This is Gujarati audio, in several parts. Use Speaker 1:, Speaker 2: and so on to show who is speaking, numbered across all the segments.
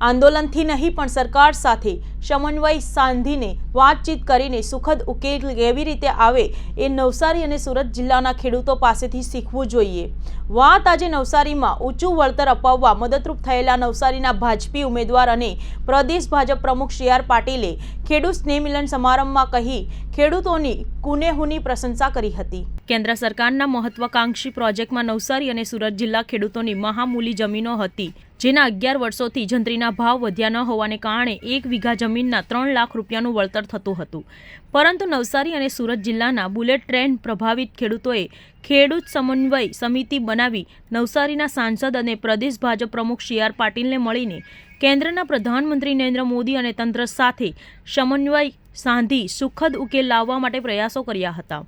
Speaker 1: આંદોલનથી નહીં, પણ સરકાર સાથે સમન્વય સાંધીને વાતચીત કરીને સુખદ ઉકેલ કેવી રીતે આવે એ નવસારી અને સુરત જિલ્લાના ખેડૂતો પાસેથી શીખવું જોઈએ. વાત આજે નવસારીમાં ઊંચું વળતર અપાવવા મદદરૂપ થયેલા નવસારીના ભાજપી ઉમેદવાર અને પ્રદેશ ભાજપ પ્રમુખ સી આર પાટીલે ખેડૂત સ્નેહમિલન સમારંભમાં કહી, ખેડૂતોની કુનેહુની પ્રશંસા કરી હતી. કેન્દ્ર સરકારના મહત્વાકાંક્ષી પ્રોજેક્ટમાં નવસારી અને સુરત જિલ્લા ખેડૂતોની મહામૂલી જમીનો હતી, જેના અગિયાર વર્ષોથી જંત્રીના ભાવ વધ્યા ન હોવાને કારણે એક વીઘા જમીનના ત્રણ લાખ રૂપિયાનું વળતર થતું હતું. પરંતુ નવસારી અને સુરત જિલ્લાના બુલેટ ટ્રેન પ્રભાવિત ખેડૂતોએ ખેડૂત સમન્વય સમિતિ બનાવી નવસારીના સાંસદ અને પ્રદેશ ભાજપ પ્રમુખ સી આર પાટીલને મળીને કેન્દ્રના પ્રધાનમંત્રી નરેન્દ્ર મોદી અને તંત્ર સાથે સમન્વય સાંધી સુખદ ઉકેલ લાવવા માટે પ્રયાસો કર્યા હતા.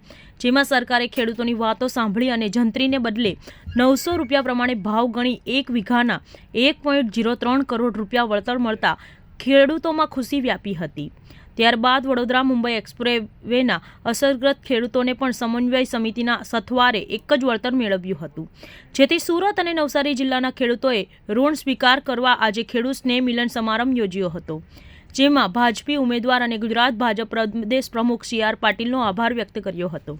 Speaker 1: જેમાં સરકારે ખેડૂતોની વાતો સાંભળી અને જંત્રીને બદલે નવસો રૂપિયા પ્રમાણે ભાવ ગણી એક વીઘાના એક પોઈન્ટ જીરો ત્રણ કરોડ રૂપિયા વળતર મળતા ખેડૂતોમાં ખુશી વ્યાપી હતી. ત્યારબાદ વડોદરા મુંબઈ એક્સપ્રેવેના અસરગ્રસ્ત ખેડૂતોને પણ સમન્વય સમિતિના સથવારે એક જ વળતર મેળવ્યું હતું. જેથી સુરત અને નવસારી જિલ્લાના ખેડૂતોએ ઋણ સ્વીકાર કરવા આજે ખેડૂત સ્નેહ મિલન સમારંભ યોજ્યો હતો. જેમાં ભાજપી ઉમેદવાર અને ગુજરાત ભાજપ પ્રદેશ પ્રમુખ સી આર પાટીલનો આભાર વ્યક્ત કર્યો હતો.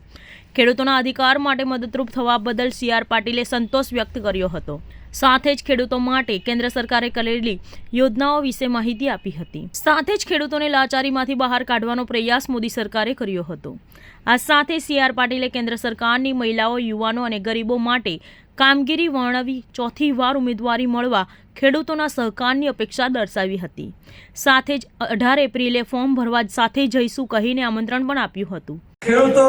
Speaker 1: ખેડૂતોના અધિકાર માટે મદદરૂપ થવા બદલ સી આર પાટીલે સંતોષ વ્યક્ત કર્યો હતો. સાથે જ ખેડૂતો માટે કેન્દ્ર સરકારે કરેલી યોજનાઓ વિશે માહિતી આપી હતી. સાથે જ ખેડૂતોને લાચારીમાંથી બહાર કાઢવાનો પ્રયાસ મોદી સરકારે કર્યો હતો. આ સાથે સી આર પાટીલે કેન્દ્ર સરકારની મહિલાઓ, યુવાનો અને ગરીબો માટે કામગીરી વર્ણવી ચોથી વાર ઉમેદવારી મળવા ખેડૂતોના સહકારની અપેક્ષા દર્શાવી હતી. સાથે જ અઢાર એપ્રિલે ફોર્મ ભરવા સાથે જઈશું કહીને આમંત્રણ પણ આપ્યું હતું.
Speaker 2: ખેડૂતો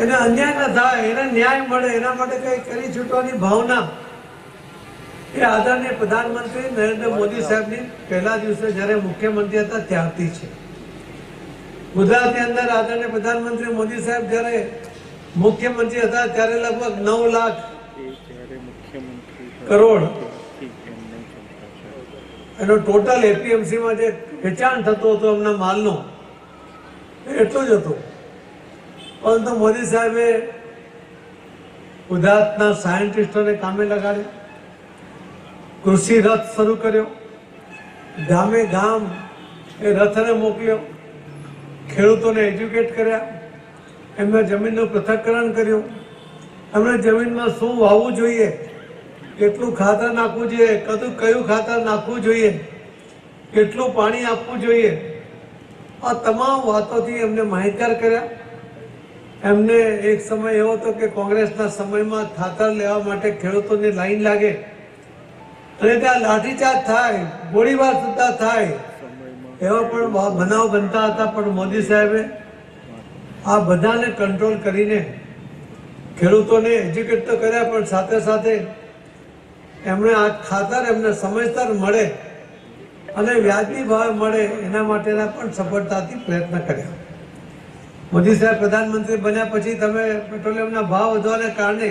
Speaker 2: એને અન્યાય ન થાય, એને ન્યાય મળે, એના માટે કંઈ કરી છૂટવાની ભાવના. એ આદરણીય પ્રધાનમંત્રી નરેન્દ્ર મોદી સાહેબની પહેલા દિવસે જ્યારે મુખ્યમંત્રી હતા ત્યારથી છે. ગુજરાતની અંદર આદરણીય પ્રધાનમંત્રી મોદી સાહેબ જ્યારે મુખ્યમંત્રી હતા ત્યારે લગભગ નવ લાખ કરોડ. એનો ટોટલ એપીએમસીમાં જે વેચાણ થતો હતો એમના માલનો એટલું જ હતું. પરંતુ મોદી સાહેબે ગુજરાતના સાયન્ટિસ્ટોને કામે લગાડ્યા કૃષિ રથ શરૂ કર્યો, ગામે ગામ એ રથને મોકલ્યો, ખેડૂતોને એજ્યુકેટ કર્યા, એમના જમીનનું પૃથ્થકરણ કર્યું. એમણે જમીનમાં શું વાવવું જોઈએ, કેટલું ખાતર નાખવું જોઈએ, કદું, કયું ખાતર નાખવું જોઈએ, કેટલું પાણી આપવું જોઈએ, આ તમામ વાતોથી એમને માહિતગાર કર્યા. એમને એક સમય એવો હતો કે કોંગ્રેસના સમયમાં ખાતર લેવા માટે ખેડૂતોની લાઈન લાગે. અને ત્યાં લાઠીચાર્જ થાય, ગોળીબાર સુદ્ધા થાય. એવા પણ બનાવ બનતા હતા પણ મોદી સાહેબે આ બધાને કંટ્રોલ કરીને ખેડૂતોને એજ્યુકેટ તો કર્યા પણ સાથે સાથે એમણે આ ખાતર એમને સમયસર મળે અને વ્યાજબી ભાવે મળે એના માટેના પણ સફળતાથી પ્રયત્ન કર્યા. મોદી સાહેબ પ્રધાનમંત્રી બન્યા પછી તમે પેટ્રોલિયમના ભાવ વધવાને કારણે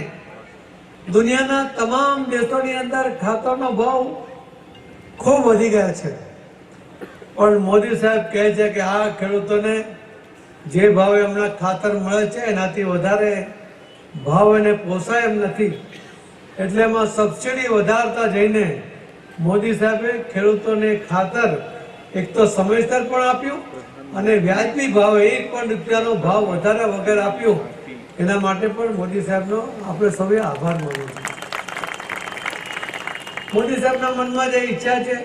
Speaker 2: દુનિયાના તમામ દેશોની અંદર ખાતરનો ભાવ ખૂબ વધી ગયા છે. પણ મોદી સાહેબ કહે છે કે આ ખેડૂતોને જે ભાવે હમણાં ખાતર મળે છે, એનાથી વધારે ભાવ એને પોસાય એમ નથી. એટલે એમાં સબસિડી વધારતા જઈને મોદી સાહેબે ખેડૂતોને ખાતર એક તો સમયસર પણ આપ્યું અને વ્યાજબી ભાવે એક પણ રૂપિયાનો ભાવ વધારે વગર આપ્યો. એના માટે પણ મોદી સાહેબનો આપણે સૌએ આભાર માનવો મોદી સાહેબના મનમાં જે ઈચ્છા છે